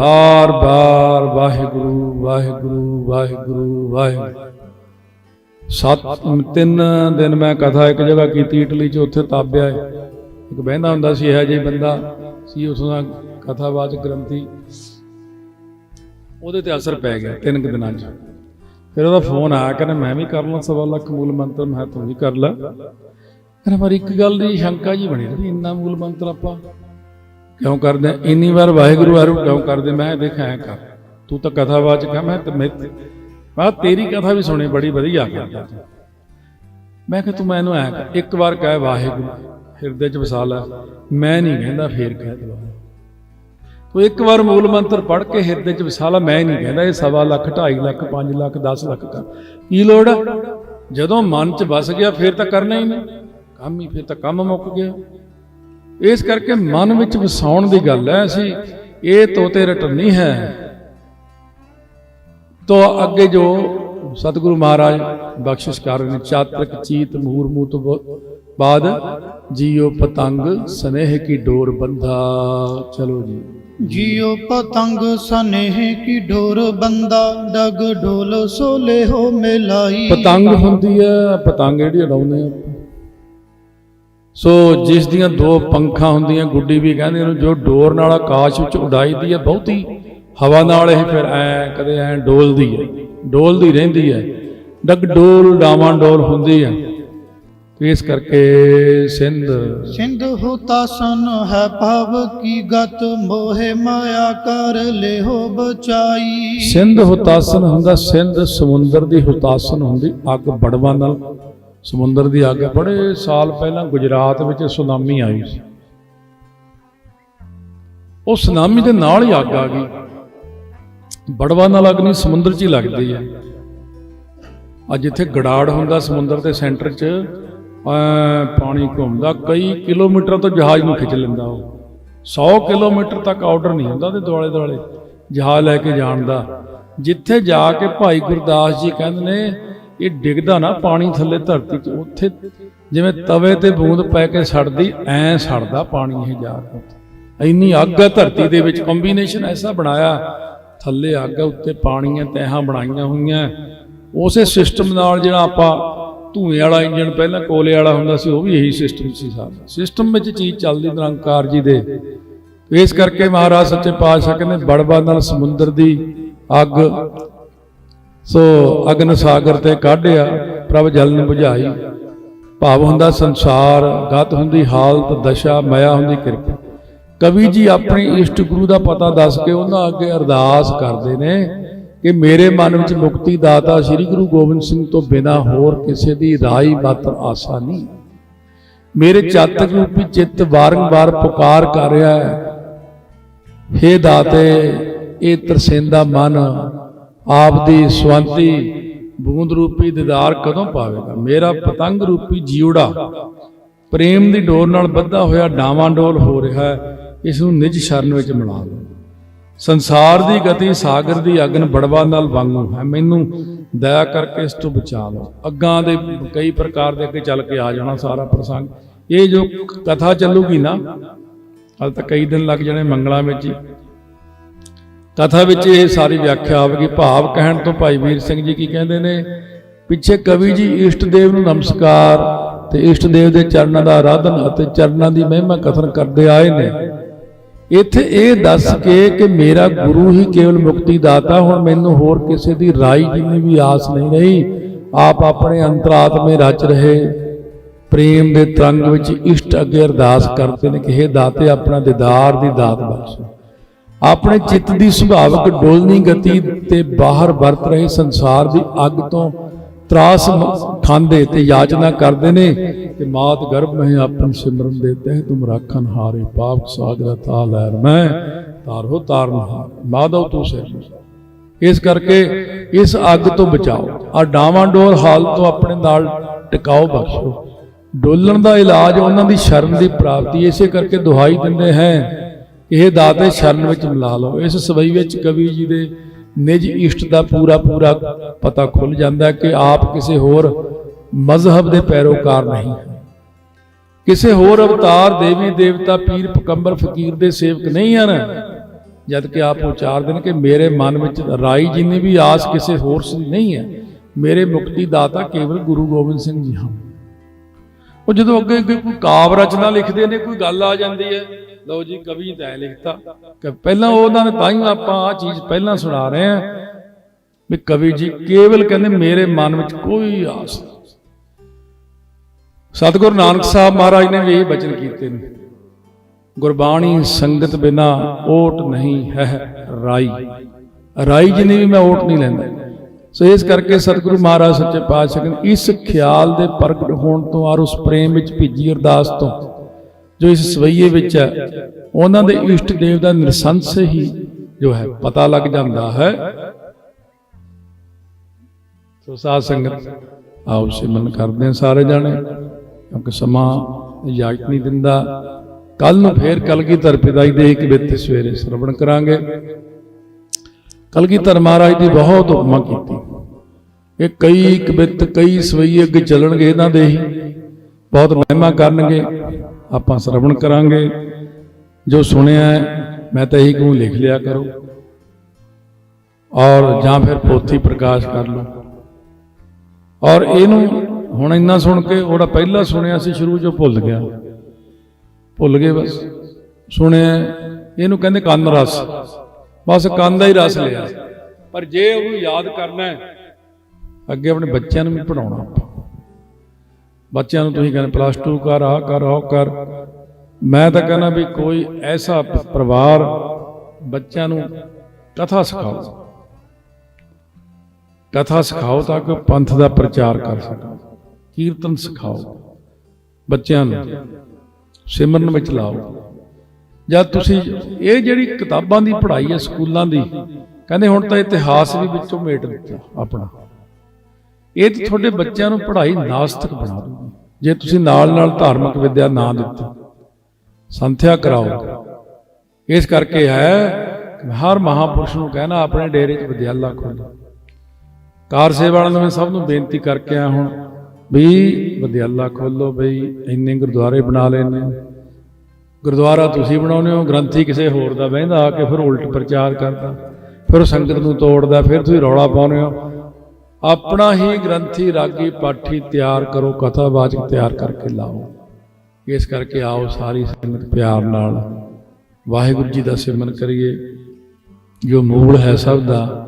ਬਾਰ-ਬਾਰ ਵਾਹਿਗੁਰੂ ਵਾਹਿਗੁਰੂ ਵਾਹਿਗੁਰੂ ਵਾਹਿਗੁਰੂ। ਸੱਤ, ਤਿੰਨ ਦਿਨ ਮੈਂ ਕਥਾ ਇੱਕ ਜਗ੍ਹਾ ਕੀਤੀ, ਇਟਲੀ 'ਚ ਉੱਥੇ ਤਾਬਿਆ ਇੱਕ ਬਹਿੰਦਾ ਹੁੰਦਾ ਸੀ, ਇਹ ਜਿਹਾ ਬੰਦਾ ਸੀ, ਉਸ ਦਾ ਕਥਾਵਾਚਕ ਗ੍ਰੰਥੀ। ਉਹਦੇ ਤੇ ਅਸਰ ਪੈ ਗਿਆ ਤਿੰਨ ਕੁ ਦਿਨਾਂ 'ਚ। ਫਿਰ ਉਹਦਾ ਫੋਨ ਆਇਆ, ਕਹਿੰਦਾ, ਮੈਂ ਵੀ ਕਰ ਲਾਂ, ਸਵਾ ਲੱਖ ਮੂਲ ਮੰਤਰ। ਮੈਂ ਤੂੰ ਵੀ ਕਰ ਲੈ। ਕਹਿੰਦਾ, ਪਰ ਇੱਕ ਗੱਲ ਦੀ ਸ਼ੰਕਾ ਜੀ ਬਣੀ ਰਹੀ, ਇੰਨਾ ਮੂਲ ਮੰਤਰ ਆਪਾਂ ਕਿਉਂ ਕਰਦੇ? ਇੰਨੀ ਵਾਰ ਵਾਹਿਗੁਰੂ ਆਰੂ ਕਿਉਂ ਕਰਦੇ? ਮੈਂ ਦੇਖ, ਐ ਕਰ। ਤੂੰ ਤਾਂ ਕਥਾਵਾਚਕ ਹੈ ਮੈਂ ਮੈਂ ਕਿਹਾ ਤੇਰੀ ਕਥਾ ਵੀ ਸੁਣੀ, ਬੜੀ ਵਧੀਆ ਕਰਦਾ ਮੈਂ ਕਿਹਾ ਤੂੰ ਮੈਨੂੰ ਐ ਕਰ, ਇੱਕ ਵਾਰ ਕਹਿ ਵਾਹਿਗੁਰੂ, ਹਿਰਦੇ 'ਚ ਵਸਾ ਲੈ। ਮੈਂ ਨਹੀਂ ਕਹਿੰਦਾ ਫੇਰ ਕਹਿ ਦਵਾ ਤੂੰ ਇੱਕ ਵਾਰ ਮੂਲ ਮੰਤਰ ਪੜ੍ਹ ਕੇ ਹਿਰਦੇ 'ਚ ਵਸਾ ਲੈ, ਮੈਂ ਨਹੀਂ ਕਹਿੰਦਾ ਇਹ ਸਵਾ ਲੱਖ 2.5 ਲੱਖ 5 ਲੱਖ 10 ਲੱਖ ਕਰ। ਕੀ ਲੋੜ ਆ? ਜਦੋਂ ਮਨ 'ਚ ਵਸ ਗਿਆ, ਫੇਰ ਤਾਂ ਕਰਨਾ ਹੀ ਨਹੀਂ। ਕੰਮ ਹੀ ਫੇਰ ਤਾਂ ਕੰਮ ਮੁੱਕ ਗਿਆ। ਇਸ ਕਰਕੇ ਮਨ ਵਿੱਚ ਵਸਾਉਣ ਦੀ ਗੱਲ ਹੈ ਅਸੀਂ ਇਹ ਤੋਤੇ ਰਟਨ ਨਹੀਂ ਹੈ। ਤੋ ਅੱਗੇ ਜੋ ਸਤਿਗੁਰੂ ਮਹਾਰਾਜ ਬਖਸ਼ਿਸ਼ ਕਰ ਰਹੇ ਨੇ ਚਾਤ੍ਰਿਕ ਚੀਤ ਮੂਰ ਮੂਤ ਬਾਦ ਜੀਓ ਪਤੰਗ ਸਨੇਹ ਕੀ ਡੋਰ ਬੰਧਾ। ਚਲੋ ਜੀ। ਜਿਉ ਪਤੰਗ ਸਨੇਹ ਕੀ ਢੋਰ ਬੰਦਾ ਡਗ ਢੋਲ ਸੋਲੇ ਹੋ ਮਿਲਾਈ। ਪਤੰਗ ਹੁੰਦੀ ਹੈ ਪਤੰਗ ਜਿਹੜੀ ਉਡਾਉਂਦੇ ਆ ਸੋ ਜਿਸ ਦੀਆਂ ਦੋ ਪੰਖਾਂ ਹੁੰਦੀਆਂ ਗੁੱਡੀ ਵੀ ਕਹਿੰਦੇ ਨੇ ਜੋ ਡੋਰ ਨਾਲ ਆਕਾਸ਼ ਵਿੱਚ ਉਡਾਈਦੀ ਹੈ ਬਹੁਤੀ ਹਵਾ ਨਾਲ ਇਹ ਫਿਰ ਐ ਕਦੇ ਐ ਡੋਲਦੀ ਹੈ ਡੋਲਦੀ ਰਹਿੰਦੀ ਹੈ। ਡਗ ਡੋਲ ਡਾਵਾਂ ਡੋਲ ਹੁੰਦੀ ਹੈ। ਇਸ ਕਰਕੇ ਸਿੰਧ ਸਿੰਧ ਹੋਤਾ ਸਨ ਹੈ ਭਵ ਕੀ ਗਤ ਮੋਹਿ ਮਾਇਆ ਕਰ ਲਿਹੋ ਬਚਾਈ। ਸਿੰਧ ਹੁਤਾਸਨ ਹੁੰਦਾ ਸਿੰਧ ਸਮੁੰਦਰ ਦੀ ਹੁਤਾਸਨ ਹੁੰਦੀ ਅੱਗ ਬੜਵਾ ਨਾਲ ਸਮੁੰਦਰ ਦੀ ਅੱਗ। ਬੜੇ ਸਾਲ ਪਹਿਲਾਂ ਗੁਜਰਾਤ ਵਿੱਚ ਸੁਨਾਮੀ ਆਈ ਸੀ। ਉਹ ਸੁਨਾਮੀ ਦੇ ਨਾਲ ਹੀ ਅੱਗ ਆ ਗਈ। ਬੜਵਾ ਨਾਲ ਅਗਨੀ ਸਮੁੰਦਰ 'ਚ ਹੀ ਲੱਗਦੀ ਹੈ ਅੱਜ ਇੱਥੇ ਗੜਾੜ ਹੁੰਦਾ ਸਮੁੰਦਰ ਦੇ ਸੈਂਟਰ 'ਚ। ਪਾਣੀ ਘੁੰਮਦਾ, ਕਈ ਕਿਲੋਮੀਟਰ ਤੋਂ ਜਹਾਜ਼ ਨੂੰ ਖਿੱਚ ਲੈਂਦਾ ਉਹ। 100 ਕਿਲੋਮੀਟਰ ਤੱਕ ਆਰਡਰ ਨਹੀਂ ਹੁੰਦਾ ਤੇ ਦੁਆਲੇ ਦੁਆਲੇ। ਜਹਾਜ਼ ਲੈ ਕੇ ਜਾਣ ਦਾ। ਜਿੱਥੇ ਜਾ ਕੇ ਭਾਈ ਗੁਰਦਾਸ ਜੀ ਕਹਿੰਦੇ ਨੇ ਇਹ ਡਿੱਗਦਾ ਨਾ ਪਾਣੀ ਥੱਲੇ ਧਰਤੀ 'ਚ, ਉੱਥੇ ਜਿਵੇਂ ਤਵੇ ਤੇ ਬੂੰਦ ਪੈ ਕੇ ਸੜਦੀ, ਐਂ ਸੜਦਾ ਪਾਣੀ ਇਹ ਜਾ ਕੇ ਇੰਨੀ ਅੱਗ ਹੈ ਧਰਤੀ ਦੇ ਵਿੱਚ ਕੰਬੀਨੇਸ਼ਨ ਐਸਾ ਬਣਾਇਆ, ਥੱਲੇ ਅੱਗ ਉੱਤੇ ਪਾਣੀ ਹੈ ਤੈਹਾਂ ਬਣਾਈਆਂ ਹੋਈਆਂ। ਉਸੇ ਸਿਸਟਮ ਨਾਲ ਜਿਹੜਾ ਆਪਾਂ ਧੂਏ ਵਾਲਾ ਇੰਜਨ ਪਹਿਲਾਂ ਕੋਲੇ ਵਾਲਾ ਹੁੰਦਾ ਸੀ, ਉਹ ਵੀ ਇਹੀ ਸਿਸਟਮ ਸੀ ਸਾਰਾ। ਸਿਸਟਮ ਵਿੱਚ ਚੀਜ਼ ਚੱਲਦੀ ਨਿਰੰਕਾਰ ਜੀ ਦੇ। ਇਸ ਕਰਕੇ ਮਹਾਰਾਜ ਸੱਚੇ ਪਾਤਸ਼ਾਹ ਕਹਿੰਦੇ ਬੜਬਾ ਨਾਲ ਸਮੁੰਦਰ ਦੀ ਅੱਗ ਸੋ ਅਗਨ ਸਾਗਰ ਤੇ ਕਾਢਿਆ, ਪ੍ਰਭ ਜਲ ਨੂੰ 부ਝਾਈ ਭਾਵ ਹੁੰਦਾ ਸੰਸਾਰ, ਗਤ ਹੁੰਦੀ ਹਾਲਤ, ਦਸ਼ਾ, ਮਾਇਆ ਹੁੰਦੀ ਕਿਰਪਾ। ਕਵੀ ਜੀ ਆਪਣੀ ਇਸ਼ਟ ਗੁਰੂ ਦਾ ਪਤਾ ਦੱਸ ਕੇ ਉਹਨਾਂ ਅੱਗੇ ਅਰਦਾਸ ਕਰਦੇ ਨੇ ਕਿ ਮੇਰੇ ਮਨ ਵਿੱਚ ਮੁਕਤੀ ਦਾਤਾ ਸ੍ਰੀ ਗੁਰੂ ਗੋਬਿੰਦ ਸਿੰਘ ਤੋਂ ਬਿਨਾ ਹੋਰ ਕਿਸੇ ਦੀ ਰਾਈ ਮਾਤਰ ਆਸਾ ਨਹੀਂ। ਮੇਰੇ ਚਾਤਕ ਰੂਪੀ ਚਿੱਤ ਵਾਰੰਵਾਰ ਪੁਕਾਰ ਕਰ ਰਿਹਾ ਹੈ। ਹੇ ਦਾਤੇ, ਇਹ ਤਰਸੇਂਦਾ ਮਨ ਆਪ ਦੀ ਸਵੰਤੀ ਬੂੰਦ ਰੂਪੀ ਦੀਦਾਰ ਕਦੋਂ ਪਾਵੇਗਾ? ਮੇਰਾ ਪਤੰਗ ਰੂਪੀ ਜੀਉੜਾ ਪ੍ਰੇਮ ਦੀ ਡੋਰ ਨਾਲ ਬੱਧਾ ਹੋਇਆ ਡਾਵਾਂ ਡੋਲ ਹੋ ਰਿਹਾ ਹੈ ਇਸ ਨੂੰ ਨਿਜ ਸ਼ਰਨ ਵਿੱਚ ਮਿਲਾ ਲਓ। ਸੰਸਾਰ ਦੀ ਗਤੀ ਸਾਗਰ ਦੀ ਅਗਨ ਬੜਵਾ ਨਾਲ ਵਾਂਗੂ ਹੈ। ਮੈਨੂੰ ਦਇਆ ਕਰਕੇ ਇਸ ਤੋਂ ਬਚਾ ਲਓ। ਅੱਗਾਂ ਦੇ ਕਈ ਪ੍ਰਕਾਰ ਦੇ ਅੱਗੇ ਚੱਲ ਕੇ ਆ ਜਾਣਾ ਸਾਰਾ ਪ੍ਰਸੰਗ। ਇਹ ਜੋ ਕਥਾ ਚੱਲੂਗੀ ਨਾ, ਹਾਲ ਤਾਂ ਕਈ ਦਿਨ ਲੱਗ ਜਾਣੇ ਮੰਗਲਾਂ ਵਿੱਚ ਹੀ। ਕਥਾ ਵਿੱਚ ਇਹ ਸਾਰੀ ਵਿਆਖਿਆ ਆਵੇਗੀ ਭਾਵ ਕਹਿਣ ਤੋਂ ਭਾਈ ਵੀਰ ਸਿੰਘ ਜੀ ਕੀ ਕਹਿੰਦੇ ਨੇ, ਪਿੱਛੇ ਕਵੀ ਜੀ ਇਸ਼ਟ ਦੇਵ ਨੂੰ ਨਮਸਕਾਰ ਤੇ ਇਸ਼ਟ ਦੇਵ ਦੇ ਚਰਨਾਂ ਦਾ ਆਰਾਧਨ ਅਤੇ ਚਰਨਾਂ ਦੀ ਮਹਿਮਾ ਕਥਨ ਕਰਦੇ ਆਏ ਨੇ। ਇੱਥੇ ਇਹ ਦੱਸ ਕੇ ਕਿ ਮੇਰਾ ਗੁਰੂ ਹੀ ਕੇਵਲ ਮੁਕਤੀ ਦਾਤਾ, ਹੁਣ ਮੈਨੂੰ ਹੋਰ ਕਿਸੇ ਦੀ ਰਾਈ ਜਿੰਨੀ ਵੀ ਆਸ ਨਹੀਂ ਰਹੀ, ਆਪ ਆਪਣੇ ਅੰਤਰਾਤਮੇ ਰਚ ਰਹੇ, ਪ੍ਰੇਮ ਦੇ ਤਰੰਗ ਵਿੱਚ ਇਸ਼ਟ ਅੱਗੇ ਅਰਦਾਸ ਕਰਦੇ ਨੇ ਕਿ हे ਦਾਤੇ, ਆਪਣਾ ਦੀਦਾਰ ਦੀ ਦਾਤ ਬਖਸ਼ੋ। ਆਪਣੇ ਚਿੱਤ ਦੀ ਸੁਭਾਵਕ ਡੋਲਨੀ ਗਤੀ ਤੇ ਬਾਹਰ ਵਰਤ ਰਹੇ ਸੰਸਾਰ ਦੀ ਅੱਗ ਤੋਂ ਤਰਾਸ ਖਾਂਦੇ ਤੇ ਯਾਚਨਾ ਕਰਦੇ ਨੇ ਕਿ ਮਾਤ ਗਰਭ ਮਹਿ ਆਪਨ ਸਿਮਰਨ ਦੇ ਤਹਿ ਤੁਮ ਰਾਖਨ ਹਾਰੇ, ਪਾਪ ਸਾਗਰ ਤਾ ਲਹਿਰ ਮੈਂ ਤਾਰੋ ਤਾਰਨ ਹਾਰ। ਮਾਧਵ ਤੂੰ ਸੇ। ਇਸ ਕਰਕੇ ਇਸ ਅੱਗ ਤੋਂ ਬਚਾਓ। ਆ ਡਾਵਾਂ ਡੋਲ ਹਾਲ ਤੋਂ ਆਪਣੇ ਨਾਲ ਟਿਕਾਓ ਬਖਸ਼ੋ। ਡੋਲਣ ਦਾ ਇਲਾਜ ਉਹਨਾਂ ਦੀ ਸ਼ਰਨ ਦੀ ਪ੍ਰਾਪਤੀ, ਇਸੇ ਕਰਕੇ ਦੁਹਾਈ ਦਿੰਦੇ ਹੈ। ਇਹ ਦਾਤੇ ਸ਼ਰਨ ਵਿੱਚ ਮਿਲਾ ਲਓ। ਇਸ ਸਵਈ ਵਿੱਚ ਕਵੀ ਜੀ ਦੇ ਨਿਜ ਇਸ਼ਟ ਦਾ ਪੂਰਾ ਪੂਰਾ ਪਤਾ ਖੁੱਲ ਜਾਂਦਾ ਕਿ ਆਪ ਕਿਸੇ ਹੋਰ ਮਜ਼ਹਬ ਦੇ ਪੈਰੋਕਾਰ ਨਹੀਂ। ਹੈ ਕਿਸੇ ਹੋਰ ਅਵਤਾਰ ਦੇਵੀ ਦੇਵਤਾ ਪੀਰ ਪਕੰਬਰ ਫਕੀਰ ਦੇ ਸੇਵਕ ਨਹੀਂ ਹਨ। ਜਦ ਕਿ ਆਪ ਉਚਾਰਦੇ ਨੇ ਕਿ ਮੇਰੇ ਮਨ ਵਿੱਚ ਰਾਈ ਜਿੰਨੀ ਵੀ ਆਸ ਕਿਸੇ ਹੋਰ ਦੀ ਨਹੀਂ ਹੈ। ਮੇਰੇ ਮੁਕਤੀ ਦਾਤਾ ਕੇਵਲ ਗੁਰੂ ਗੋਬਿੰਦ ਸਿੰਘ ਜੀ ਹਨ। ਉਹ ਜਦੋਂ ਅੱਗੇ ਅੱਗੇ ਕੋਈ ਕਾਵ ਰਚਨਾ ਲਿਖਦੇ ਨੇ, ਕੋਈ ਗੱਲ ਆ ਜਾਂਦੀ ਹੈ ਲਓ ਜੀ, ਕਵੀ ਤੈ ਲਿਖਤਾ ਕਿ ਪਹਿਲਾਂ ਉਹਨਾਂ ਨੇ ਤਾਂ ਹੀ ਆਪਾਂ ਆ ਚੀਜ਼ ਪਹਿਲਾਂ ਸੁਣਾ ਰਹੇ ਹਾਂ ਵੀ ਕਵੀ ਜੀ ਕੇਵਲ ਕਹਿੰਦੇ ਮੇਰੇ ਮਨ ਵਿੱਚ ਕੋਈ ਆਸ ਨਹੀਂ। ਸਤਿਗੁਰੂ ਨਾਨਕ ਸਾਹਿਬ ਮਹਾਰਾਜ ਨੇ ਵੀ ਇਹ ਬਚਨ ਕੀਤੇ ਨੇ। ਗੁਰਬਾਣੀ ਸੰਗਤ ਬਿਨਾ ਓਟ ਨਹੀਂ ਹੈ ਰਾਈ। ਰਾਈ ਜੀ ਵੀ ਮੈਂ ਓਟ ਨਹੀਂ ਲੈਂਦਾ। ਸੋ ਇਸ ਕਰਕੇ ਸਤਿਗੁਰੂ ਮਹਾਰਾਜ ਸੱਚੇ ਪਾਤਸ਼ਾਹ ਨੇ ਇਸ ਖਿਆਲ ਦੇ ਪ੍ਰਗਟ ਹੋਣ ਤੋਂ ਔਰ ਉਸ ਪ੍ਰੇਮ ਵਿੱਚ ਭਿੱਜੀ ਅਰਦਾਸ ਤੋਂ ਜੋ ਇਸ ਸਵਈਏ ਵਿੱਚ ਹੈ, ਉਹਨਾਂ ਦੇ ਇਸ਼ਟ ਦੇਵ ਦਾ ਨਿਰਸੰਸ ਹੀ ਜੋ ਹੈ, ਪਤਾ ਲੱਗ ਜਾਂਦਾ ਹੈ। ਸੋ ਸਾਧ ਸੰਗਤ ਆਓ ਸਿਮਰਨ ਕਰਦੇ ਹਾਂ ਸਾਰੇ ਜਾਣੇ, ਕਿਉਂਕਿ ਸਮਾਂ ਇਜਾਜ਼ਤ ਨਹੀਂ ਦਿੰਦਾ। ਕੱਲ ਨੂੰ ਫੇਰ ਕਲਗੀਧਰ ਪਿਦਾਈ ਦੇ ਇੱਕ ਬਿੱਤ ਸਵੇਰੇ ਸਰਵਣ ਕਰਾਂਗੇ। ਕਲਗੀ ਧਰ ਮਹਾਰਾਜ ਦੀ ਬਹੁਤ ਉਪਮਾ ਕੀਤੀ। ਇਹ ਕਈ ਕਬਿੱਤ ਕਈ ਸਵਈਏ ਅੱਗੇ ਚੱਲਣਗੇ ਇਹਨਾਂ ਦੇ ਹੀ, ਬਹੁਤ ਮਹਿਮਾ ਕਰਨਗੇ। ਆਪਾਂ ਸਰਵਣ ਕਰਾਂਗੇ। ਜੋ ਸੁਣਿਆ ਹੈ, ਮੈਂ ਤਾਂ ਇਹੀ ਕਹੂੰ ਲਿਖ ਲਿਆ ਕਰੋ। ਔਰ ਜਾਂ ਫਿਰ ਪੋਥੀ ਪ੍ਰਕਾਸ਼ ਕਰ ਲਓ। ਔਰ ਇਹਨੂੰ ਹੁਣ ਇੰਨਾ ਸੁਣ ਕੇ ਉਹਦਾ ਪਹਿਲਾਂ ਸੁਣਿਆ ਸੀ ਸ਼ੁਰੂ ਚੋਂ ਭੁੱਲ ਗਿਆ। ਭੁੱਲ ਗਏ ਬਸ। ਸੁਣਿਆ ਇਹਨੂੰ ਕਹਿੰਦੇ ਕੰਨ ਰਸ। ਬਸ ਕੰਨ ਦਾ ਹੀ ਰਸ ਲਿਆ। ਪਰ ਜੇ ਉਹਨੂੰ ਯਾਦ ਕਰਨਾ ਹੈ ਅੱਗੇ ਆਪਣੇ ਬੱਚਿਆਂ ਨੂੰ ਵੀ ਪੜਾਉਣਾ ਬੱਚਿਆਂ ਨੂੰ ਤੁਸੀਂ ਕਹਿੰਦੇ ਪਲੱਸ 2 ਕਰ ਆ ਕਰ, ਉਹ ਕਰ। ਮੈਂ ਤਾਂ ਕਹਿੰਦਾ ਵੀ ਕੋਈ ਐਸਾ ਪਰਿਵਾਰ ਬੱਚਿਆਂ ਨੂੰ ਕਥਾ ਸਿਖਾਓ। ਕਥਾ ਸਿਖਾਓ ਤਾਂ ਕਿ ਪੰਥ ਦਾ ਪ੍ਰਚਾਰ ਕਰ ਸਕਣ। ਕੀਰਤਨ ਸਿਖਾਓ ਬੱਚਿਆਂ ਨੂੰ। ਸਿਮਰਨ ਵਿੱਚ ਲਾਓ। ਜਦ ਤੁਸੀਂ ਇਹ ਜਿਹੜੀ ਕਿਤਾਬਾਂ ਦੀ ਪੜ੍ਹਾਈ ਹੈ, ਸਕੂਲਾਂ ਦੀ, ਕਹਿੰਦੇ ਹੁਣ ਤਾਂ ਇਤਿਹਾਸ ਵੀ ਵਿੱਚੋਂ ਮੇਟ ਦਿੱਤਾ ਆਪਣਾ। ਇਹ ਤੇ ਤੁਹਾਡੇ ਬੱਚਿਆਂ ਨੂੰ ਪੜ੍ਹਾਈ ਨਾਸਤਕ ਬਣਾ ਦੂਗੀ ਜੇ ਤੁਸੀਂ ਨਾਲ ਨਾਲ ਧਾਰਮਿਕ ਵਿਦਿਆ ਨਾ ਦਿੱਤੀ, ਸੰਥਿਆ ਕਰਾਓ। ਇਸ ਕਰਕੇ ਹੈ ਹਰ ਮਹਾਪੁਰਸ਼ ਨੂੰ ਕਹਿਣਾ, ਆਪਣੇ ਡੇਰੇ 'ਚ ਵਿਦਿਆਲਾ ਖੋਲੋ ਕਾਰ ਸੇਵਾ ਵਾਲਿਆਂ ਨੂੰ ਮੈਂ ਸਭ ਨੂੰ ਬੇਨਤੀ ਕਰਕੇ ਆ ਹੁਣ ਵੀ ਵਿਦਿਆਲਾ ਖੋਲੋ ਬਈ, ਇੰਨੇ ਗੁਰਦੁਆਰੇ ਬਣਾ ਲੈਣੇ ਗੁਰਦੁਆਰਾ ਤੁਸੀਂ ਬਣਾਉਨੇ ਹੋ, ਗ੍ਰੰਥੀ ਕਿਸੇ ਹੋਰ ਦਾ ਬਹਿੰਦਾ ਆ ਕੇ ਫਿਰ ਉਲਟ ਪ੍ਰਚਾਰ ਕਰਦਾ। ਫਿਰ ਉਹ ਸੰਗਤ ਨੂੰ ਤੋੜਦਾ, ਫਿਰ ਤੁਸੀਂ ਰੌਲਾ ਪਾਉਂਦੇ ਹੋ। ਆਪਣਾ ਹੀ ਗ੍ਰੰਥੀ ਰਾਗੀ ਪਾਠੀ ਤਿਆਰ ਕਰੋ, ਕਥਾਵਾਚਕ ਤਿਆਰ ਕਰਕੇ ਲਾਓ। ਇਸ ਕਰਕੇ ਆਓ ਸਾਰੀ ਸੰਗਤ ਪਿਆਰ ਨਾਲ। ਵਾਹਿਗੁਰੂ ਜੀ ਦਾ ਸਿਮਰਨ ਕਰੀਏ। ਜੋ ਮੂਲ ਹੈ ਸਭ ਦਾ,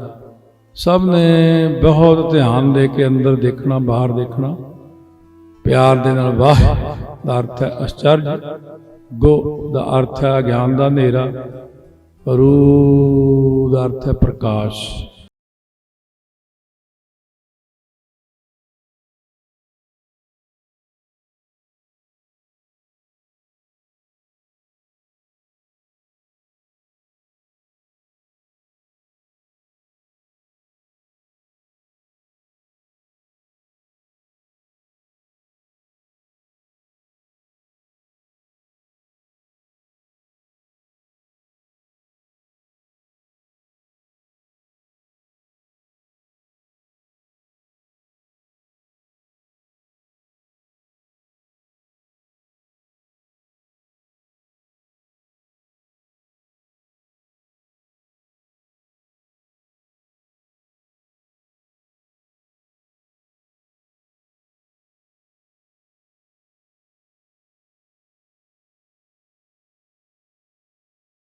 ਸਭ ਨੇ ਬਹੁਤ ਧਿਆਨ ਦੇ ਕੇ ਅੰਦਰ ਦੇਖਣਾ, ਬਾਹਰ ਦੇਖਣਾ। ਪਿਆਰ ਦੇ ਨਾਲ ਵਾਹ ਦਾ ਅਰਥ ਹੈ ਅਚਰਜ ਗੋ ਦਾ ਅਰਥ ਹੈ ਗਿਆਨ ਦਾ ਹਨੇਰਾ। ਰੂ ਦਾ ਅਰਥ ਹੈ ਪ੍ਰਕਾਸ਼।